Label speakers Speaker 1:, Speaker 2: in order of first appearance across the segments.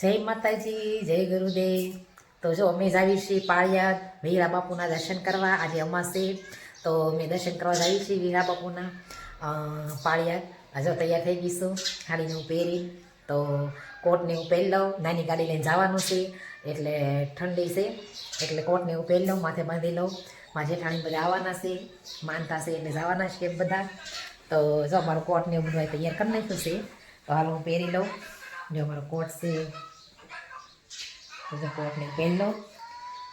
Speaker 1: જય માતાજી, જય ગુરુદેવ. તો જો અમે જ આવી છીએ પાળિયાદ વીરા બાપુના દર્શન કરવા, આજે અમાસે. તો અમે દર્શન કરવા જ આવી છીએ વીરા બાપુના પાળિયાદ. જો તૈયાર થઈ ગઈશું ખાડીને હું પહેરી. તો કોટને હું પહેરી લઉં, નાની ગાડી લઈને જવાનું છે. એટલે ઠંડી છે, એટલે કોટને હું પહેરી લઉં, માથે બાંધી લઉં. મારા જેઠાણી બધા આવવાના છે, માનતા છે એટલે જવાના છે બધા. તો જો અમારો કોટને એવું બધું તૈયાર કરી નાખ્યું છે, તો હાલ હું પહેરી લઉં. જો અમારો કોટ છે કોટને પહેરી લઉં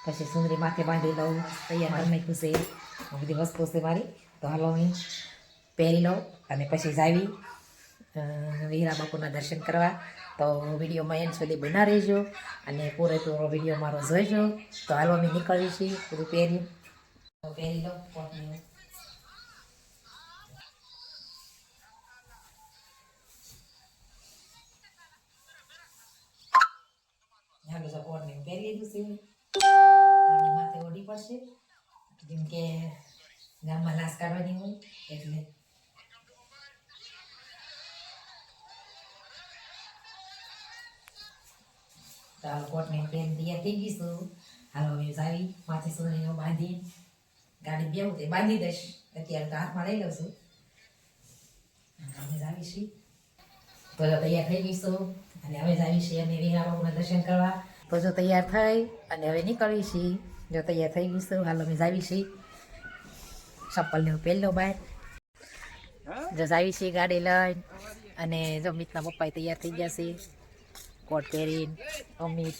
Speaker 1: પછી સુંદરી માથે બાંધી લઉં તૈયાર કરી નાખ્યું છે બધી વસ્તુ છે મારી તો હાલો હું પહેરી લઉં અને પછી જાવી વીરા બાપુના દર્શન કરવા તો વિડીયોમાં એન સુધી બના રહેજો અને પૂરેપૂરો વીડિયો મારો જોઈજો તો હાલો અમે નીકળીએ છીએ બધું પહેરી પહેરી લઉં કોટને હાલો ને પહેરી લીધું છે. આની માથે ઓડી પડશે. જેમ કે ગામમાં લાશ કાઢવાની હોય એટલે. ચાલો કોટને પેન તૈયાર થઈ ગઈશું હાલો હવે જાવી, માથે સોને બાંધી, ગાડી બેવું તે બાંધી દઈશ. અત્યારે તો હાથમાં લઈ લઉં છું. અમે જાવી પહેલાં તૈયાર થઈ ગઈશું અને હવે જાવી છીએ અમે વીરા દર્શન કરવા. તો જો તૈયાર થઈ અને હવે નીકળી છીએ. જો તૈયાર થઈ ગઈશું હાલ અમે જાવી છીએ. ચપ્પલને હું પહેલો બહાર જો જાવી છીએ ગાડી લઈને અને જો મિતના પપ્પા તૈયાર થઈ ગયા છે. કોટ પહેરીને, અમિત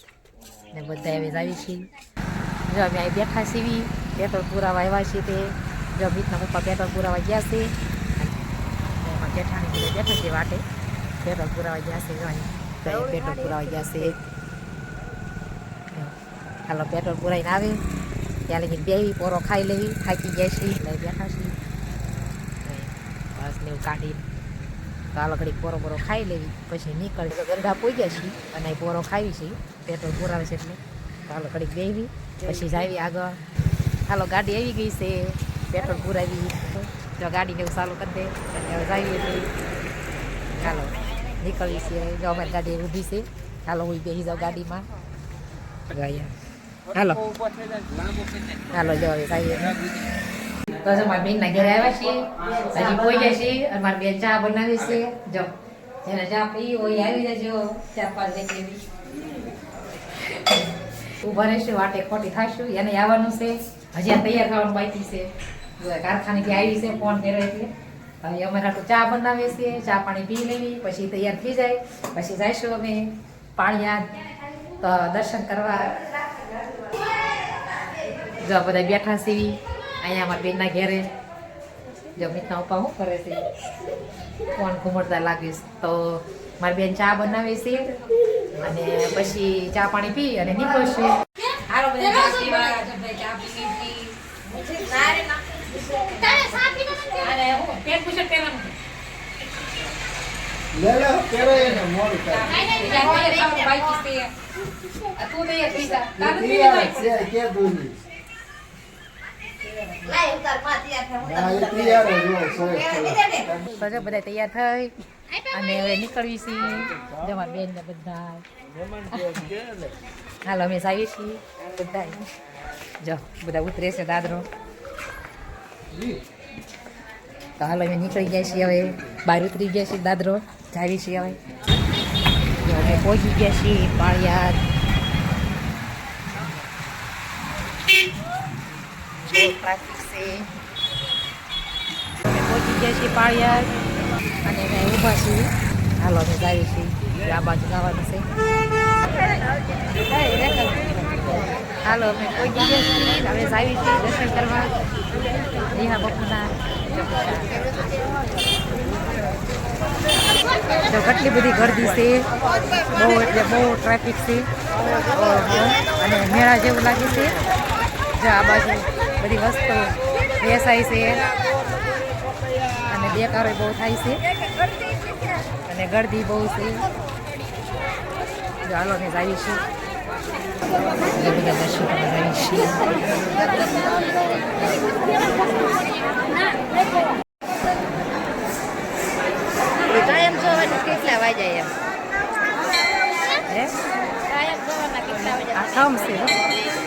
Speaker 1: ને બધા હવે જાવી છીએ. જો અમે અહીં બેઠા સીવી પેટ્રોલ પુરાવા આવ્યા છીએ તે. જો અમિતના પપ્પા પેટ્રોલ પુરાવા ગયા છે. અને એમાં બેઠા છે વાટે. પેટ્રોલ પુરાવા ગયા છે જો અહીં. તો અહીં પેટ્રોલ પુરાવા ગયા છે હાલો પેટ્રોલ પુરાઈને આવે ત્યાં લગી બેવી પોરો ખાઈ લેવી થાકી ગયા છે એટલે બેઠા છીએ બસ ને એવું કાઢીને તો હાલો ઘડીક પોરો પોરો ખાઈ લેવી પછી નીકળી તો ગરડા પૂગ્યા છીએ અને પોરો ખાવી છીએ પેટ્રોલ પુરાવે છે એટલે તો હાલો ઘડીક બેવી પછી જાવી આગળ હાલો ગાડી આવી ગઈ છે પેટ્રોલ પુરાવી જો ગાડીને એવું ચાલુ કરી દે અને હવે જાવી એટલે ચાલો નીકળી છીએ જો ગાડી ઊભી છે. હાલો, હું બેસી જાઉં ગાડીમાં. ગયા હાલો. હાલો, જો હવે તો જો મારી બેનના ઘરે આવ્યા છીએ. હજી કોઈ છીએ અને મારી બેન ચા બનાવી છે. જો, જેને ચા પી હોય આવી જજો. ચાર પાંચ લેતી ઊભા રહેશું, વાટે ખોટી થાશું. એને આવવાનું છે. હજી તૈયાર થવાનું બાકી છે. કારખાનેથી આવી છે, ફોન કર્યો એટલે. હવે અમારે હાટું ચા બનાવીએ છીએ, ચા પાણી પી લેવી, પછી તૈયાર થઈ જાય, પછી જઈશું અમે પાળિયાદ તો દર્શન કરવા. જો બધા બેઠા સીવી અહીંયા અમારા બેનના ઘેરે. જો મિતના ઉપા શું કરે છે? ફોન ઘૂમડતા લાગીશ તો મારી બેન ચા બનાવે છે અને પછી ચા પાણી પી અને નીકળશે. હાલો બધા ચા પી લીધી. અને હું પેટ પૂછડ પહેરવાનું છે.
Speaker 2: લે લે એને મોડું
Speaker 1: છે. આ તું તારું
Speaker 2: કે
Speaker 1: બધા તૈયાર થઈ. અને હવે નીકળવી છીએ. જમા બેન ને બધા હાલો અમે આવીએ છીએ. બધા જો બધા ઉતરે છે દાદરો. તો હાલો અમે નીકળી ગયા છીએ હવે. બહાર ઉતરી ગયા છીએ, દાદરો. જાવી છીએ હવે. અમે પહોંચી ગયા છીએ પાળિયા ટ્રાફિક છે. ગયા છીએ પાળિયાદ. અને અમે ઊભા છીએ. હાલો, અમે જાવી છીએ. આ બાજુ જવાનું છે. હાલો, અમે કોઈ ગયા છીએ હવે આવી છીએ દર્શન કરવા. રીના બાપુના તો કેટલી બધી ગરદી છે. બહુ એટલે બહુ ટ્રાફિક છે. અને મેળા જેવું લાગે છે. જો આ બાજુ બધી વસ્તુ વેચાય છે. અને બેકારો બહુ થાય છે. અને ગરદી બહુ છે. હાલો, અમે જાવીશું એટલે બધા દર્શન કરવા જાવીશું
Speaker 3: તો એમ
Speaker 1: હે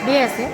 Speaker 1: બે છે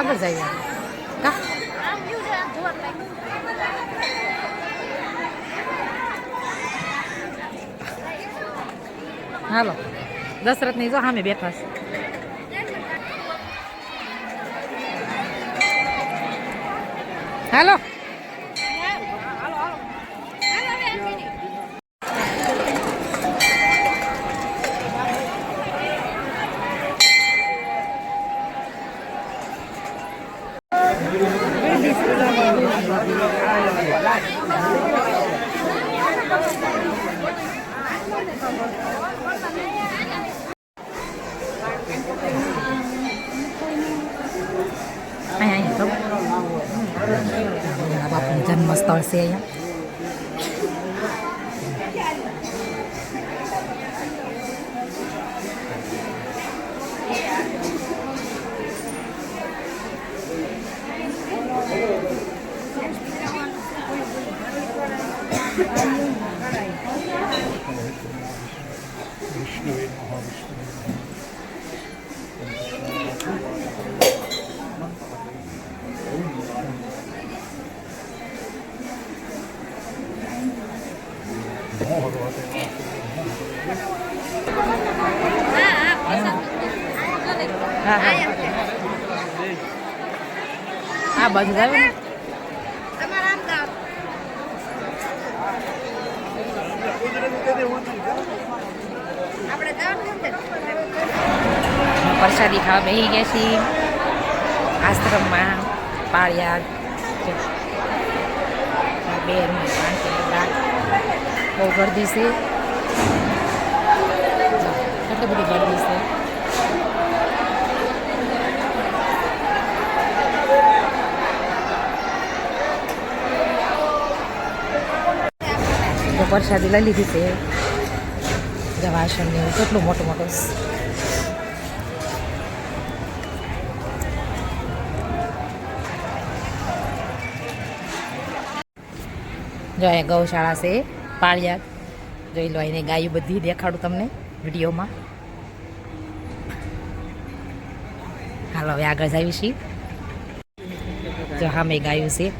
Speaker 1: આગળ જઈએ કા? હાલો. દશરથની જો સામે બેઠા છે. હાલો. બાપુનું આ બાજુ જ આવે ને
Speaker 2: તમારા આમ ગામ આપણે જવાનું છે ને?
Speaker 1: પ્રસાદી ખાવા બેસી ગયા છીએ આશ્રમમાં પાળિયાદ બે રૂમ પાંચ બધા બહુ ગરદી છે. જો, કેટલી બધી ગરદી છે? તો લઈ લીધી છે. જવાશન ને કેટલું મોટું મોટું. જો અહીંયા ગૌશાળા છે. પાળિયાદ જોઈ લો, એને ગાયું બધી દેખાડું તમને વિડીયોમાં. હાલો, હવે આગળ જાવી છીએ. જો હા, મેં ગાયું છે.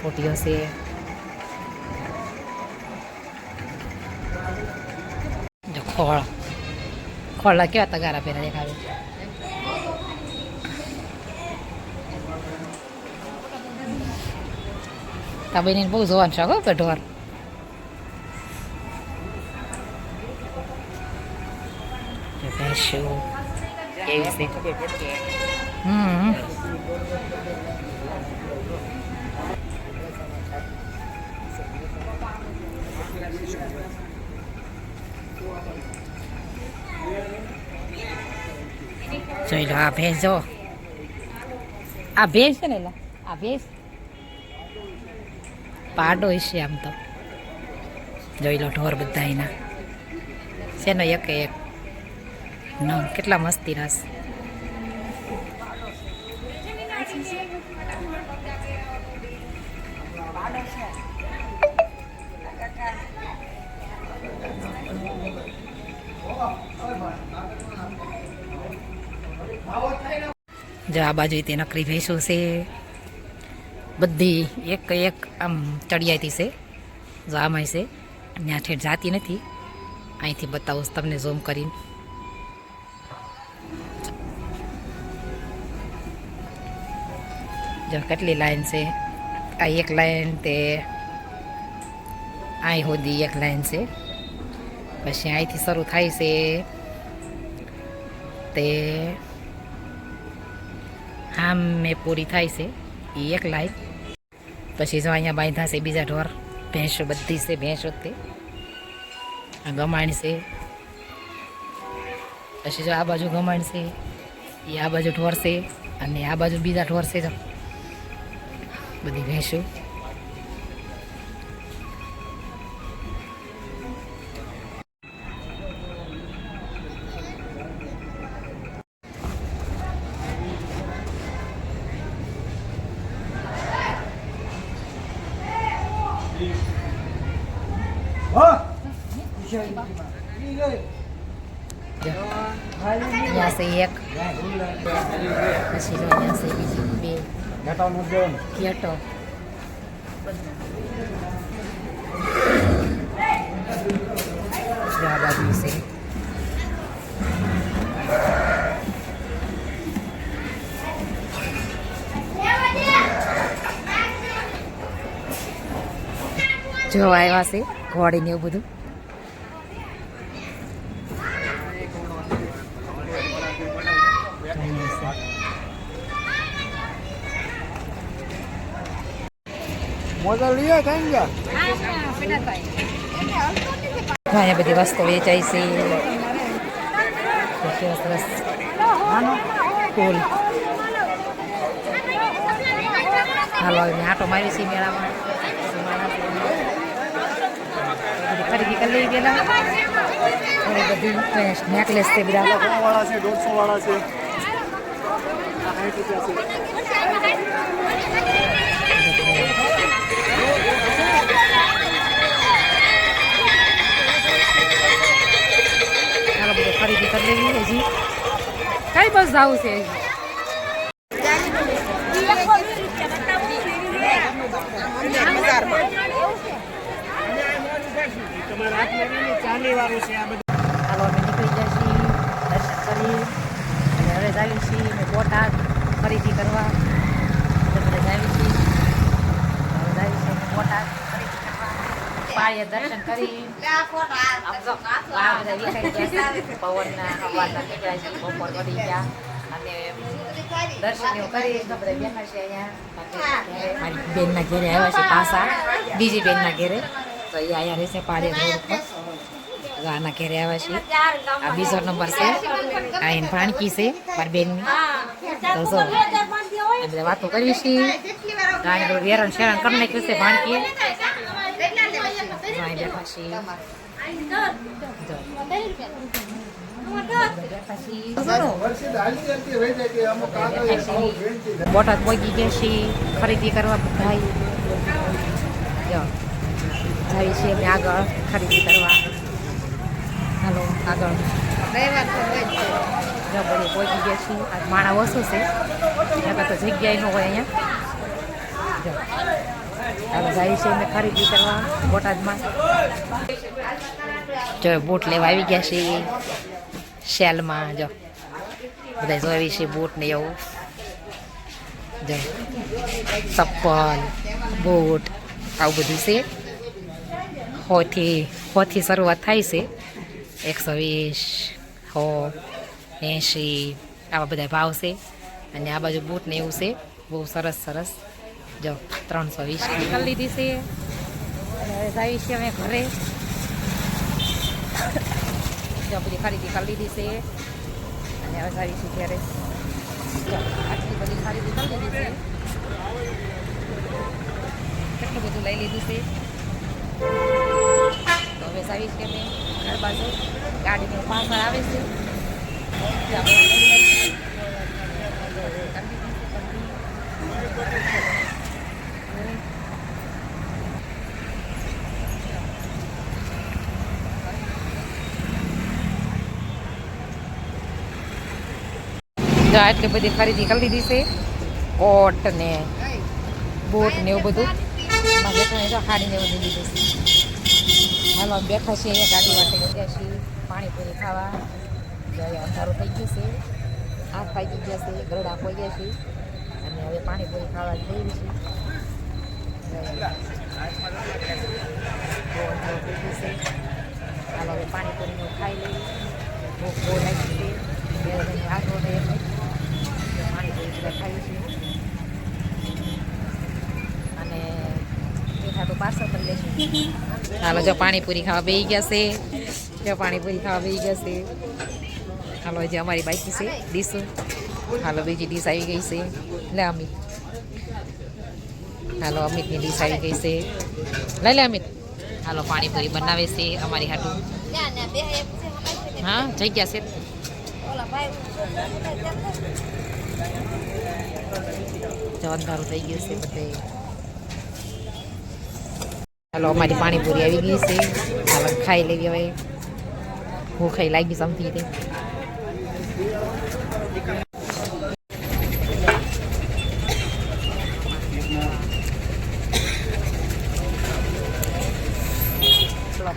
Speaker 1: ખોટીઓ છે. જો ખોળ. ખોળા કેવા તગારા પહેલા દેખાડે. તબેને બહુ જોવાનું શોખ હો ઢોર હમ. જોઈ લો આ ભેંસ. જો આ ભેંસ છે ને આ ભેંસ. પાડો છે આમ તો. જોઈ લો ઢોર બધા એના શેનો એક એક. ન, કેટલા મસ્તી રસ. જો આ બાજુ તે નકરી ભેંસો છે. બધી એક એક આમ ચડિયાતી છે જો આમાંય છે ત્યાં ઠેઠ જાતી નથી. અહીંથી બતાવું તમને ઝૂમ કરીને. જો કેટલી લાઈન છે. આ એક લાઈન તે અહીં હોદી એક લાઈન છે. પછી અહીંથી શરૂ થાય છે તે આમ મેં પૂરી થાય છે. એ એક લાઈન પછી જો અહીંયા બાંધા છે બીજા ઢોર, ભેંસો બધી છે, ભેંસો તે. ગમાણ છે. પછી જો આ બાજુ ગમાણ છે, એ આ બાજુ ઢોર છે, અને આ બાજુ બીજા ઢોર છે બધી ભેંસો. પછી જો અહીંયા છે બીજી બે ઘેટો જો આ બાજુ છે જો આવ્યા છે ઘોડી ને એવું બધું અહીંયા છે.
Speaker 2: મોજા લઈએ કઈ ગયા
Speaker 1: અહીંયા બધી વસ્તુ વેચાય છે તો કેવા સરસ ફૂલ હાલો હવે આટો મારી છે મેળામાં બધી ખરીદી કરી લઈ ગયેલા ઘણી બધી નેકલેસ છે બધા
Speaker 2: વાળા છે દોઢસો વાળા છે
Speaker 1: ખરીદી કરી. લેવી હજી કઈ બસ જવું છે બોટાદ ખરીદી કરવા બધા જાવી છીએ કરવા પાળીએ દર્શન કરી. પવનના હવાના નીકળ્યા છે. બપોર પડી ગયા. અને દર્શન એવું કરી. તો બધા બેઠા છે અહીંયા. મારી બેનના ઘેરે આવ્યા છે પાસા બીજી બેનના ઘેરે. તો એ અહીંયા રહેશે પાળીએ રોડ ઉપર. આના ઘેરે આવ્યા છે. આ બીજો નંબર છે. આ એની ભાણકી છે મારી બેનની. તો જો એ વાતો કરવી છે અહીં બધું વેરણ શેરણ કરી નાખ્યું છે ભાણકીએ. બોટાદ પહોંચી ગયા છીએ ખરીદી કરવા ભાઈ. જાય છે અમે આગળ ખરીદી કરવા. હાલો આગળ. જો બધી પહોંચી ગયા છીએ. માણા ઓછું છે. જગ્યાએ ન હોય અહીંયા. જો હાલો જાય છે અમે ખરીદી કરવા બોટાદમાં. જો બૂટ લેવા આવી ગયા છે સેલમાં જો. બધા જોવી છે બૂટ ને એવું. જો. ચપ્પલ, બૂટ, આવું બધું છે. હોથી હોથી શરૂઆત થાય છે. એકસો વીસ હો એંશી, આવા બધા ભાવ છે. અને આ બાજુ બૂટ ને એવું છે. બહુ સરસ સરસ. જો ત્રણસો વીસ. કરી લીધી છે. હવે જઈએ છીએ અમે ઘરે. જો બધી ખરીદી કરી લીધી છે. અને હવે આવીશું ત્યારે ચાલો, આટલી બધી ખરીદી કરી લીધી છે. કેટલું બધું લઈ લીધું છે. તો હવે આવીશ કે મેં ઘર બાજુ. ગાડીની પાછળ આવે છે. Thank આપણે લઈ લઈશું. કરી દીધી છે બધી. હવે જો આટલી બધી ખરીદી કરી લીધી છે. કોટ ને બૂટ ને એવું બધું. હાડી ને બધું લીધું છે. હાલો બેઠા છીએ ગાડી માટે ગયા છીએ. પાણીપુરી ખાવા. અંધારું થઈ ગયું છે. હાથ પાકી ગયા છે, ગરડા ખોઈ ગયા છે. અને હવે પાણીપુરી ખાવા જઈ છીએ. હાલો, હવે પાણીપુરીનું ખાઈ લઈએ. ભૂખ બહુ લાગી છે. આગળ રહે એટલે પાણીપુરી બધા ખાઈ છે. અને મીઠા તો પાર્સલ કરી લેશું. હાલો, જો પાણીપુરી ખાવા બેસી ગયા છે. જો પાણીપુરી ખાવા બેસી ગયા છે. હાલો જે અમારી બાકી છે ડીશ. હાલો, બીજી ડીશ આવી ગઈ છે. લે, અમિત. હાલો, અમિતની ડીશ આવી ગઈ છે. લઈ લે, અમિત. હાલો, પાણીપુરી બનાવે છે અમારી હાટું. હા જગ્યા છે. જો અંધારું થઈ ગયું છે બધે. ચાલો અમારી પાણીપુરી આવી ગઈ છે. ચાલો ખાઈ લેવી હવે. ખાઈ લાગી સમથી તે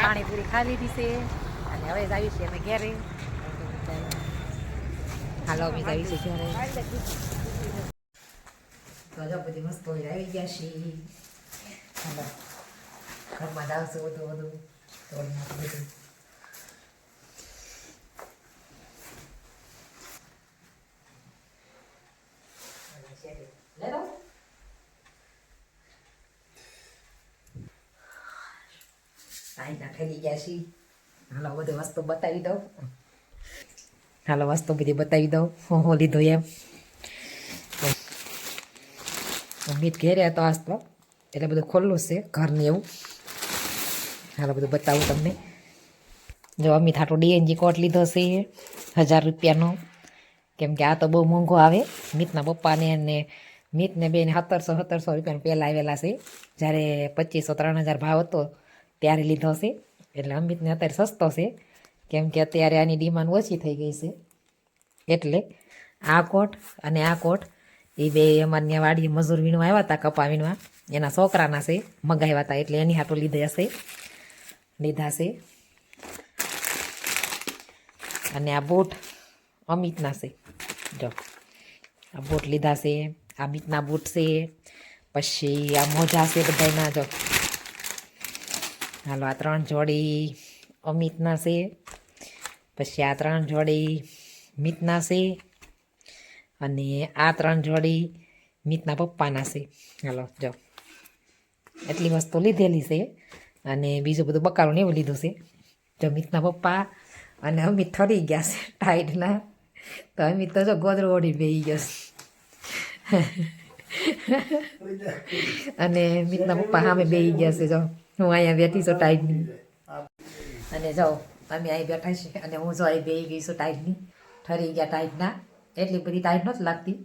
Speaker 1: પાણીપુરી ખાઈ લીધી છે. અને હવે જ આવી છે અમે ઘેરે. હાલો, અમે જ આવી છે ઘેરે. તો જો બધી હોય આવી ગયા છે હાલો ઘરમાં જ આવશે બધું બધું તોડી નાખું બધું લે લો આઈ નાખી ગયા છીએ હાલો બધી વસ્તુ બતાવી દઉં હાલો વસ્તુ બધી બતાવી દઉં હું લીધું એમ અમિત ઘેરે હતો આજ તો એટલે બધું ખોલ્લું છે ઘરને એવું હાલો બધું બતાવું તમને જો અમિત આટલો ડીએનજી કોટ લીધો છે હજાર રૂપિયાનો કેમ કે આ તો બહુ મોંઘો આવે મિતના પપ્પાને અને મિતને બેને સત્તરસો સત્તરસો રૂપિયાને પહેલાં આવેલા છે જ્યારે પચીસો ત્રણ હજાર ભાવ હતો ત્યારે લીધો છે એટલે અમિતને અત્યારે સસ્તો છે કેમ કે અત્યારે આની ડિમાન્ડ ઓછી થઈ ગઈ છે એટલે આ કોટ અને આ કોટ એ બે અમારે વાડીએ મજૂર વીણવા આવ્યા હતા કપા વીણવા. એના છોકરાના છે મગાવ્યા હતા એટલે એની હાટો લીધા હશે લીધા છે. અને આ બૂટ અમિતના છે. જો, આ બૂટ લીધા છે, અમિતના બૂટ છે, પછી આ મોજા છે બધાના જો. હાલો, આ ત્રણ જોડી અમિતના છે, પછી આ ત્રણ જોડી મિતના છે અને આ ત્રણ જોડી મિતના પપ્પાના છે. હાલો, જો. એટલી વસ્તુ લીધેલી છે અને બીજું બધું બકાલું ને એવું લીધું છે. જો મિતના પપ્પા અને અમિત ઠરી ગયા છે ટાઈટના, તો અમિત તો જો ગોદરો ઓઢી બેસી ગયો છે. અને મિતના પપ્પા સામે બેસી ગયા છે, જો. હું અહીંયા બેઠી છું ટાઈટની. અને જો, અમે અહીં બેઠા છીએ અને હું જો અહીં બેસી ગઈ છું ટાઈટની. ઠરી ગયા ટાઈટના. એટલી બધી ટાઈટ નહોતી લાગતી.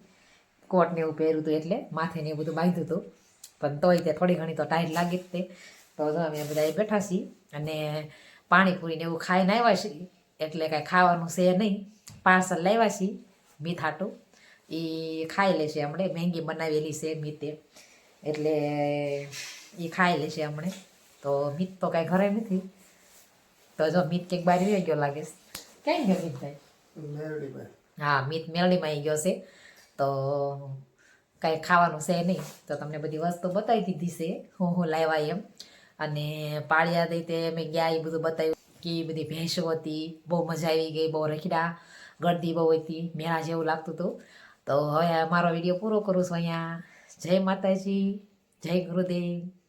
Speaker 1: કોટ ને એવું પહેર્યું હતું એટલે, માથે ને એવું બધું બાંધ્યું હતું પણ તોય તે થોડી ઘણી તો ટાઈટ લાગી જ તે. તો અમે બધા બેઠા છીએ અને પાણીપુરી ને એવું ખાઈને આવ્યા છીએ. એટલે કાંઈ ખાવાનું છે નહીં. પાર્સલ લાવ્યા છીએ મીઠાટું એ ખાઈ લેશે હમણે. મેંગી બનાવેલી છે મીતે એટલે એ ખાઈ લેશે હમણે. તો મીત તો કાંઈ ઘરે નથી. તો જો મીત કંઈક બહાર ગયો લાગે છે. ક્યાં ગયો મીતભાઈ
Speaker 2: મેરડીમાં.
Speaker 1: હા મીત મેળડીમાં આવી ગયો છે. તો કાંઈ ખાવાનું છે નહીં. તો તમને બધી વસ્તુ બતાવી દીધી છે. હું હું લાવ્યા એમ. અને પાળિયા દઈ તે મેં ગયા એ બધું બતાવ્યું કે બધી ભેંસો હતી. બહુ મજા આવી ગઈ, બહુ રખડા ગળદી બહુ હતી, મેળા જેવું લાગતું હતું. તો હવે મારો વીડિયો પૂરો કરું છું અહીંયા. જય માતાજી, જય ગુરુદેવ.